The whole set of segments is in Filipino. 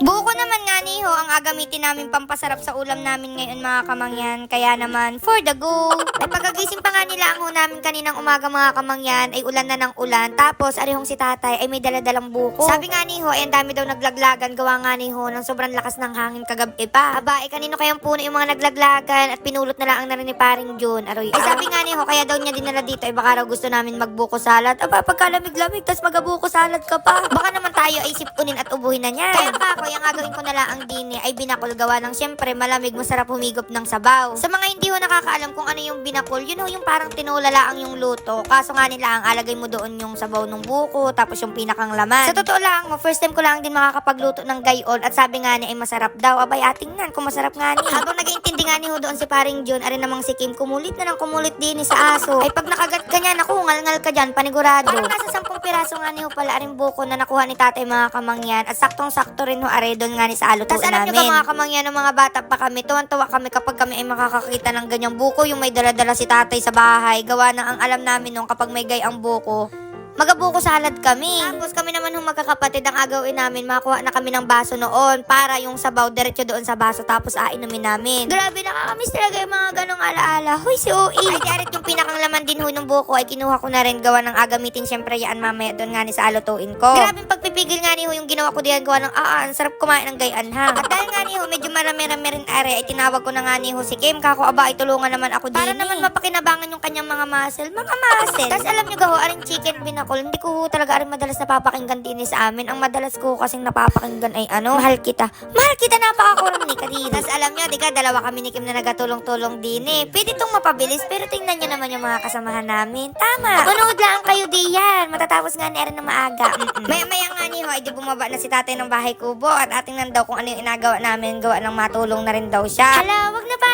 Buko naman nga ni ho ang agamitin namin pampasarap sa ulam namin ngayon mga kamangyan. Kaya naman, for the go. Ay pagkagising pa nga nila ang namin kaninang umaga mga kamangyan, ay ulan na ng ulan. Tapos, arihong si tatay ay may daladalang buko. Sabi nga ni ho, ay ang dami daw naglaglagan. Gawa nga ni ho ng sobrang lakas ng hangin kagabi pa. Aba, ay kanino kayang puno yung mga naglaglagan at pinulot na lang ang narin ni paring June. Aroy, ay sabi nga ni ho, kaya daw niya dinala dito, ay baka raw gusto namin magbuko salad. Aba, pagkalamig-lamig, tas magabuko salad ka pa. Baka naman tayo ay sipunin at ubuhin na niya. Kaya pa ako, yung gagawin ko na lang ang dini ay binakol gawa ng syempre malamig, masarap humigop ng sabaw. Sa mga hindi ho nakakaalam kung ano yung binakol, yun ho yung parang tinulala ang yung luto. Kaso nga nila ang alagay mo doon yung sabaw ng buko, tapos yung pinakang laman. Sa totoo lang, first time ko lang din makakapagluto ng gayon at sabi nga niya ay masarap daw. Abay, ating nan kung masarap nga ni. Habang nag-iintindi nga ni ho doon si paring John, arin namang si Kim, kumulit na ng kumulit din sa aso. Ay pag nakagat ka niya, naku, ngal-ngal ka dyan, panigurado. Parang nasa piraso nga ni ho pala aring buko na nakuha ni tatay mga kamangyan at saktong-sakto rin ho are doon nga ni sa alutuin Tas alam namin. niyo ba, mga kamangyan ng mga bata pa kami, tuwan-tuwa kami kapag kami ay makakakita ng ganyang buko, yung may dala-dala si tatay sa bahay. Gawa na ang alam namin nung kapag may gay ang buko, magabuko salad kami. Tapos kami naman hong magkakapatid ang agawin namin, makakuha na kami ng baso noon para yung sabaw diretso doon sa baso tapos ainumin namin. Grabe nakakamiss talaga yung mga ganong alaala. Huy, si OE. Ay, diarit yung pinakang laman din ho ng buko ay kinuha ko na rin gawa ng agamitin syempre yan mamaya doon nga ni sa alutuin ko. Grabe pagpipigil nga ni ho yung ginawa ko diyan gawa ng ah, ang sarap kumain ng gayan ha. At dahil nga ni ho medyo marami-rami rin are ay tinawag ko na nga ni ho si Kim kako aba ay tulungan naman ako din. Para naman mapakinabangan yung kanyang mga muscle. Mga muscle. Tapos alam niyo gaho, aring chicken binakol. Hindi ko talaga aring madalas napapakinggan din sa amin. Ang madalas ko kasing napapakinggan ay ano, mahal kita. Mahal kita napakakuram ni Kadina. Tapos alam niyo, di ka, dalawa kami ni Kim na nagatulong-tulong din eh. Pwede itong mapabilis, pero tingnan niyo naman yung mga kasamahan namin. Tama. Manood lang kayo diyan. Matatapos nga ni Erin na maaga. Mm-mm. Maya-maya nga ni ho, ay di bumaba na si tatay ng bahay kubo at ating nan daw kung ano yung inagawa namin. Gawa ng matulong na rin daw siya. Hala, wag na Joe.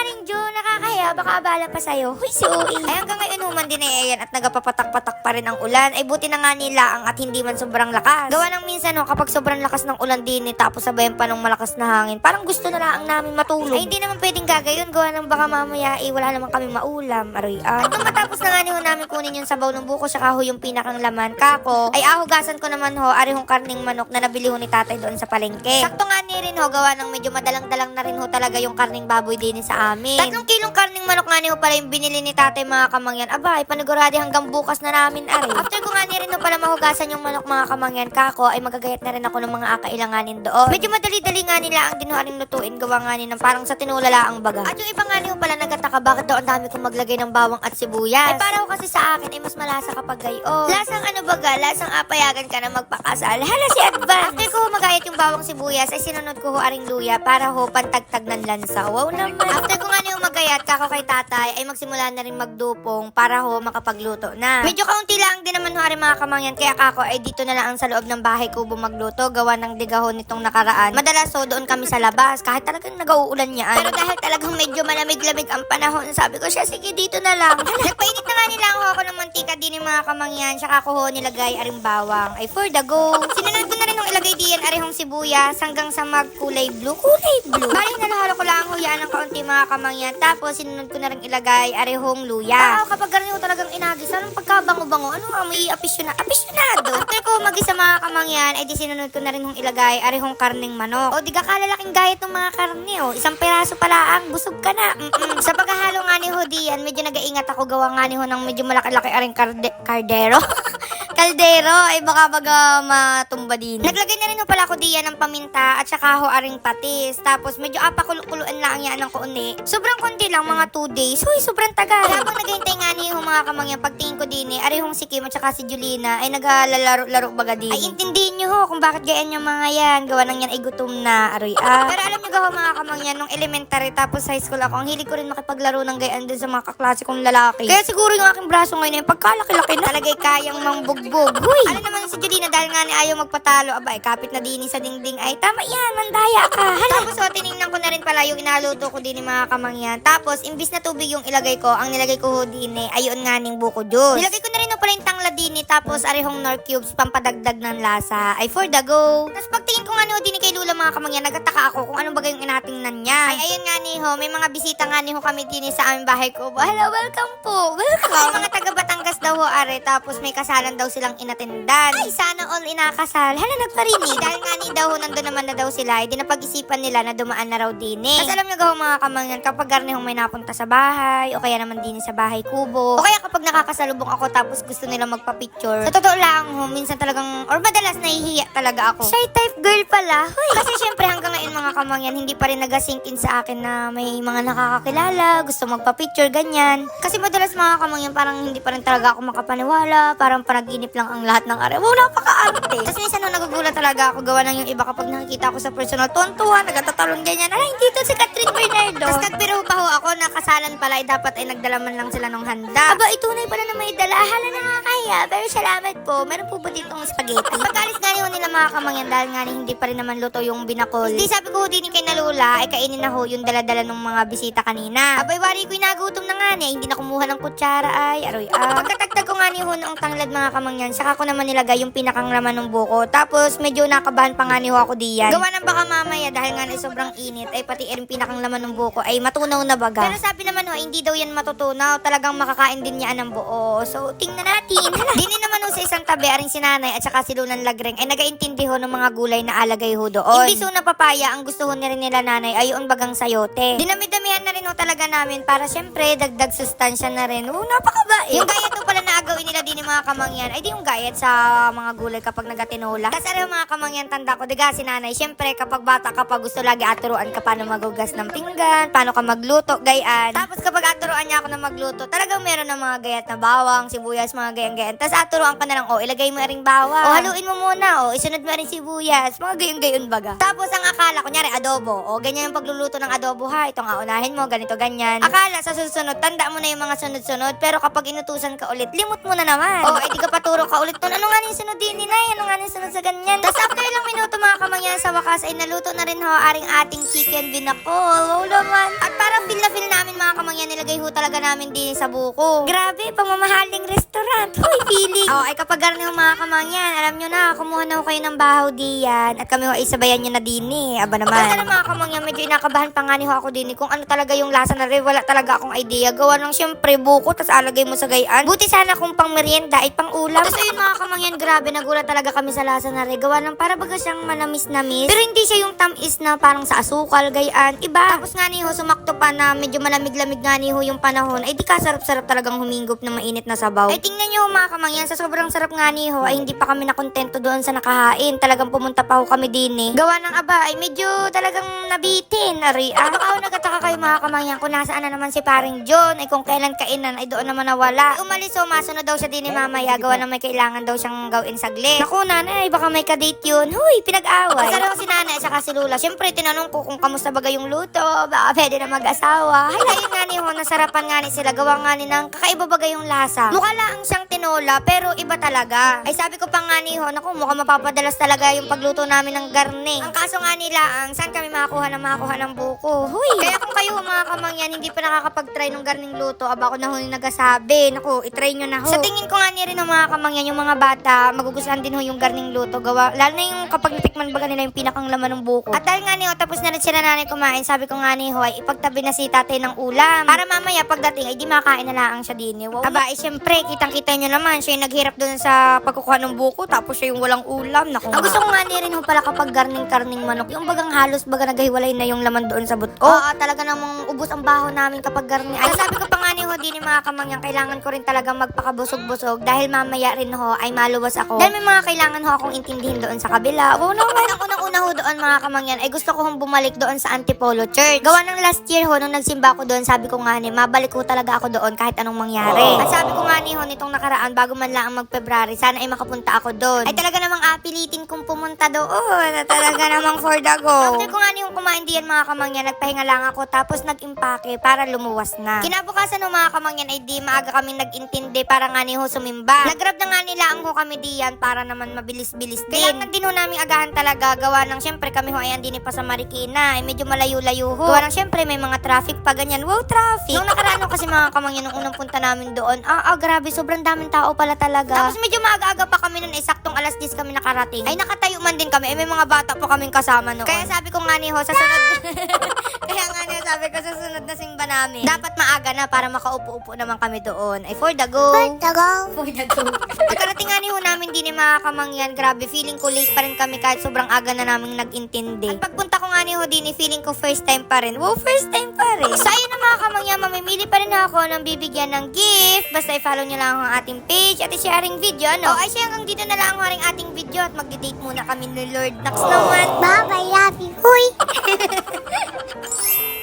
Nakakahiya. Baka abala pa sa'yo. Huy, si Ui. Ay hanggang ngayon human din ay at nagapapatak-patak pa rin ang ulan. Ay buti na nga nila ang at hindi man sobrang lakas. Gawa ng minsan no, kapag sobrang lakas ng ulan din eh, tapos sabayan pa ng malakas na hangin, parang gusto na lang namin matulog. Ay hindi naman pwedeng gagayon. Gawa ng baka mamaya eh, wala naman kami maulam. Aroy ah. At nung matapos na nga ni namin kunin yung sabaw ng buko saka ho yung pinakang laman, kako, ay ahugasan ko naman ho, ari hong karning manok na nabili ho ni tatay doon sa palengke. Sakto nga ni rin ho, gawa ng medyo madalang-dalang na rin ho talaga yung karning baboy din sa amin. Tatlong kilong karning manok nga ni ho pala yung binili ni tatay mga kamangyan. Aba, ay panigurado hanggang bukas na namin ari. After ko nga ni rin ho pala mahugasan yung manok mga kamangyan, kako, ay magagayat na rin ako ng mga akailanganin doon. Medyo madali-dali nga nila ang dinuharing lutuin, gawa nga ni ng parang sa tinulala ang baga. At yung iba nga ni ho pala nagtataka, bakit daw ang dami kong maglagay ng bawang at sibuyas? Ay para ho kasi sa akin ay mas malasa kapag gayon. Lasang ano baga, lasang apayagan ka na magpakasal. Hala si Advance. After ko magayat yung bawang sibuyas, ay sinunod ko ho aring luya para ho pantagtag ng lansa. Wow naman. After ko nga ho magayat, kako kay tatay, ay magsimula na rin magdupong para ho makapagluto na. Medyo kaunti lang din naman ho aring mga kamangyan, kaya kako ay dito na lang sa loob ng bahay ko magluto, gawa ng digahon nitong nakaraan. Madalas ho doon kami sa labas, kahit talagang nag-uulan niya. Pero dahil talagang medyo malamig-lamig ang panahon, sabi ko siya, sige dito na lang. Nagpainit na nga nila ho ako ng mantika din ng mga kamangyan, tsaka ko ho nilagay aring bawang. Ay for the go. Sinunod ko na rin hong ilagay diyan arihong sibuyas hanggang sa magkulay blue. Kulay blue. Bali nalahalo ko lang ho yan ng kaunti mga kamangyan. Tapos sinunod ko na rin ilagay arihong luya. Ah, kapag ganun ho talagang inagis, anong pagkabango-bango? Ano nga may apisyona? Apisyonado. After ko magisa mga kamangyan, ay di sinunod ko na rin hong ilagay arihong karning manok. O di ka kalalaking gayat ng mga karne oh. Isang peraso pala ang busog ka na. Mm-mm. Sa paghahalo nga ni ho diyan, medyo nag-aingat ako gawa nga ni ho ng medyo malaki-laki aring karde- kardero. Kaldero, ay baka baga matumba din. Naglagay na rin ho pala ako diyan ng paminta at saka ho aring patis. Tapos medyo apakuluan lang yan ng kuuni. Sobrang konti lang, mga 2 days. Huy, sobrang tagal. Habang naghihintay nga ni ho mga kamangyan, pagtingin ko din eh, arihong si Kim at saka si Julina ay naglalaro-laro baga din. Ay intindihin nyo ho kung bakit gayan yung mga yan. Gawa ng yan ay gutom na, aroy ah. Pero alam nyo gawa mga kamangyan, nung elementary tapos high school ako, ang hilig ko rin makipaglaro ng gayan din sa mga kaklase kong lalaki. Kaya siguro yung aking braso ngayon ay pagkalaki-laki na talagay kayang mangbugbog. Huy! Ano naman si Julina dahil nga ni ayaw magpatalo, abay, kapit na din sa dingding ay tama yan, mandaya ka. Hala. Tapos so, tinignan ko na rin pala yung inaluto ko din ni mga kamangyan. Tapos, imbis na tubig yung ilagay ko, ang nilagay ko ho din eh, ayun nga ning buko juice. Nilagay ko na rin ho pala yung tangla eh, tapos arihong nor cubes, pampadagdag ng lasa. Ay, for the go. Tapos pagtingin ni ho din kay Lula mga kamangyan, nagtataka ako kung anong bagay yung inatingnan niya. Ay, ayun nga ni ho, may mga bisita nga ni ho kami din eh, sa aming bahay ko. Hello, welcome po. Welcome. Mga taga Batangas daw ho are, tapos may kasalan daw silang inatendan. Ay, sana all inakasal. Hala, nagparinig. Dahil nga ni daw, nandun naman na daw sila, eh, di napag-isipan nila na dumaan na raw din eh. Kasi alam nyo gaw mga kamangyan, kapag garnihong may napunta sa bahay, o kaya naman din sa bahay kubo, o kaya kapag nakakasalubong ako tapos gusto nila magpa-picture, sa totoo lang, ho, minsan talagang, or madalas nahihiya talaga ako. Shy type girl pala. Hoy. Kasi syempre hanggang ngayon mga kamangyan, hindi pa rin nag-sink in sa akin na may mga nakakakilala, gusto magpa-picture, ganyan. Kasi madalas mga kamangyan, parang hindi pa rin talaga ako makapaniwala, parang panaginip lang ang lahat ng araw. Wow, napaka-arte. Tapos minsan nung nagugulat talaga ako, gawa ng yung iba kapag nakikita ako sa personal, tontuwa, nagtatalon ganyan. Ay, hindi to si Catherine Bernardo. Tapos nagbiro pa ho ako, nakasalan pala, ay dapat ay nagdala man lang sila ng handa. Aba, itunay pala na may dala. Hala, nakakaya. Pero salamat po. Meron po ba ditong spaghetti? Pag-alis nga nila mga kamangyan, dahil nga ni hindi pa rin naman luto yung binakol. Hindi sabi ko din kay Nalula, ay kainin na ho yung dala-dala ng mga bisita kanina. Abay, wari ko nagutom na nga ni, hindi na kumuha ng kutsara ay, aroy ah. Pagkatagtag ko nga ni ho noong tanglad mga kamangyan, saka ko naman nilagay yung pinakang laman ng buko. Tapos medyo nakabahan pa nga ni ho ako diyan. Gawa ng baka mamaya dahil nga na sobrang init, ay pati yung pinakang laman ng buko ay matunaw na baga. Pero sabi naman ho, hindi daw yan matutunaw. Talagang makakain din niya ng buo. So, tingnan natin. Dinin naman ho sa isang tabi, aring si nanay at saka si Lunan Lagreng ay nagaintindi ho ng mga gulay na alagay ho doon. Imbis ho na papaya, ang gusto ho na rin nila nanay ay yung bagang sayote. Dinamid-damihan na rin ho talaga namin para syempre dagdag sustansya na rin. Oh, napakabait. Yung gayat ho pala na agawin nila din yung mga kamangyan ay di yung gayat sa mga gulay kapag nagatinola. Kasi yung mga kamangyan tanda ko, diga si nanay, syempre kapag bata kapag gusto lagi aturuan ka paano magugas ng pinggan, paano ka magluto, gayaan. Tapos kapag aturuan niya ako na magluto, talagang meron ng mga gayat na bawang, sibuyas, mga gayang-gayan. Tapos aturuan ka na lang, oh, ilagay mo ring bawang. O, haluin mo muna, oh, isunod mo rin sibuyas, mga gayon-gayon baga. Tapos ang akala, kunyari adobo, o, ganyan yung pagluluto ng adobo ha, itong aunahin mo, ganito, ganyan. Akala sa susunod, tanda mo na yung mga sunod-sunod, pero kapag inutusan ka ulit, limot mo na naman. O, ay di ka paturo ka ulit nun, ano nga yung sunod din ni Nay? Ano nga yung sunod sa ganyan? Tapos after ilang minuto mga kamangyan sa wakas, ay naluto na rin ho aring ating chicken binakol. Wow naman. At para feel na feel namin mga kamangyan, nilagay ho talaga namin din sa buko. Grabe, pamamahaling restaurant. Hoy, feeling. O, ay kapag garni mga kamangyan, alam nyo na, kumuha na ho kayo ng bahaw diyan. At kami ho ay sabayan nyo na din eh. Aba naman. Basta na mga medyo inakabahan pa nga ni ho ako din eh, kung ano talaga yung lasa na rin. Wala talaga akong idea. Gawa ng syempre buko, tas alagay mo sa gayaan. Buti sana kung pang merienda ay pang ulam. Tapos ayun mga kamangyan, grabe, nagulat talaga kami sa lasa na rin. Gawa ng para baga siyang manamis-namis. Pero hindi siya yung tamis na parang sa asukal, gayaan. Iba. Tapos nga ni ho, sumakto pa na medyo malamig-lamig nga ni ho yung panahon. Ay di ka sarap-sarap talagang humingop ng mainit na sabaw. Ay tingnan nyo mga kamangyan, sa sobrang sarap nga ni ho, ay hindi pa kami nakontento doon sa nakahain. Talagang pumunta pa ho kami din eh. Gawa ng aba, ay medyo talagang nabitin. Ari, ah. Baka ho nagtataka kayo mga kamangyan kung nasaan na naman si paring John. Ay kung kailan kainan, ay doon naman nawala. Ay, umalis ho, masunod daw siya din ni mamaya. Gawa ng may kailangan daw siyang gawin saglit. Naku nanay, baka may kadate yun. Huy, pinag-away. Kasama ko si nanay at saka si Lula. Siyempre, tinanong ko kung kamusta baga yung luto. Baka pwede na mag-asawa. Ay, ayun ho, nasarapan nga ni sila. Gawa nga ni ng kakaiba yung lasa. Mukha lang siyang tinola, pero iba talaga. Ay, sabi ko pa nga ni ho, naku, mukhang mapapadalas talaga yung pagluto namin ng garne. Ang kaso nga nila, ang saan kami makakuha na makakuha ng buko. Huy! Kaya kung kayo mga kamangyan, hindi pa nakakapag-try ng garning luto, aba ako na ho yung nagasabi. Naku, itry nyo na ho. Sa tingin ko nga ni rin ng mga kamangyan, yung mga bata, magugustuhan din ho yung garning luto. Gawa, lalo na yung kapag natikman baga nila yung pinakang laman ng buko. At dahil nga ni ho, tapos na rin sila nanay kumain, sabi ko nga ni ho, ay ipagtabi na si tatay ng ulam. Para mamaya pagdating, ay di makakain na lang siya din. eh. Wow. Aba, ay syempre, kitang-kita nyo naman, siya yung naghirap doon sa pagkukuha ng buko, tapos siya yung walang ulam. Naku, ang gusto ko nga ni rin ho pala kapag garning-karning manok, yung bagang halos baga naghiwalay na yung laman doon sa buto. Oo, talaga namang ubos ang baho namin kapag garning. Ay, sabi ko pa nga ni ho, di ni mga kamangyan, kailangan ko rin talagang magpakabusog-busog dahil mamaya rin ho ay maluwas ako. Dahil may mga kailangan ho akong intindihin doon sa kabila. Oo naman. Ang unang-una ho doon mga kamangyan ay gusto ko hong bumalik doon sa Antipolo Church. Gawa ng last year ho, nung nagsimba ko doon, sabi ko nga ni, mabalik ko talaga ako doon kahit anong mangyari. At sabi ko nga ni ho, nitong nakaraan, bago man lang ang mag-February, sana ay makapunta ako doon. Ay talaga namang apilitin kong pumunta doon. Na talaga namang for the go. After ko nga ni yung kumain diyan mga kamangyan, nagpahinga lang ako tapos nag-impake para lumuwas na. Kinabukasan ng mga kamangyan ay di maaga kami nag-intindi para nga ni ho sumimba. Nag-grab na nga nila ang ho kami diyan para naman mabilis-bilis din. Kailangan din ho namin agahan talaga gawa ng syempre kami ho ay andini pa sa Marikina ay medyo malayo-layo ho. Gawa ng syempre may mga traffic pa ganyan. Wow, traffic! Nung nakaraan kasi mga kamangyan nung unang punta namin doon, ah, ah grabe, sobrang daming tao pala talaga. Tapos medyo maaga-aga pa kami nun, eh, saktong alas 10 kami nakarating. Ay nakatayo man din kami, eh, may mga bata pa kaming kasama noon. Kaya sabi ko nga ni ho, sa sunod... Kaya nga niya sabi ko sa sunod na simba namin, dapat maaga na para makaupo-upo naman kami doon. Ay for the go. to go. For the go. Pagkarating nga ni ho namin din ni mga kamangyan, grabe, feeling ko late pa rin kami kahit sobrang aga na namin nag-intindi. At pagpunta ko nga ni ho din, feeling ko first time pa rin. Wow, first time pare. So, ayun na mga kamangya, mamimili pa rin ako ng bibigyan ng gift. Basta i-follow nyo lang ang ating page at i-sharing video, no? O, ay siya hanggang dito na lang ang ating video at mag-date muna kami ni Lord Nax naman. Bye, I love you. Huy!